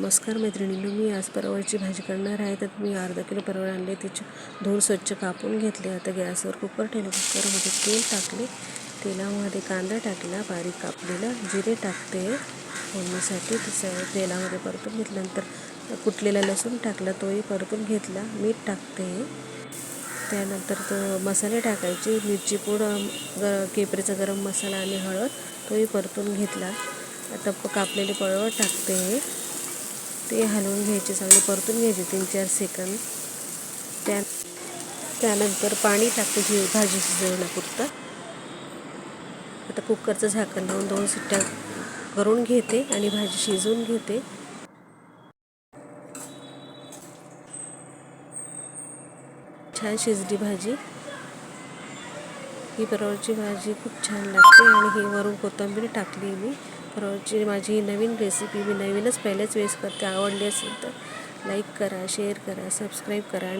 नमस्कार मैत्रिणींनो मी आज परवळची भाजी करणार आहे. तर मी अर्धा किलो परवळ आणले. तिचे धूळ स्वच्छ कापून घेतले. आता गॅसवर कुकर ठेवलं. कुकरमध्ये तेल टाकले. तेलामध्ये कांदा टाकला. बारीक कापलेला जिरे टाकते. फोडणीसाठी तसं तेलामध्ये परतून घेतल्यानंतर कुटलेला लसूण टाकला. तोही परतून घेतला. मीठ टाकते. त्यानंतर तो मसाले टाकायचे. मिरची पूड ग केपरीचा गरम मसाला आणि हळद तोही परतून घेतला. आता कापलेले पळवळ टाकते. ते हलवून घ्यायचे चांगले परतून घ्यायचे तीन चार सेकंद. त्या त्यानंतर पाणी टाकते जी भाजी शिजवण्यापुरतं आता कुकरचं झाकण लावून दोन सुट्ट्या करून घेते आणि भाजी शिजवून घेते. छान शिजली भाजी. ही परवळची भाजी खूप छान लागते आणि ही वरून कोथिंबीर टाकली मी. परवळची माझी ही नवीन रेसिपी मी नवीनच पहिल्याच वेळेस करते आवडली असेल तर लाईक करा शेअर करा सबस्क्राईब करा.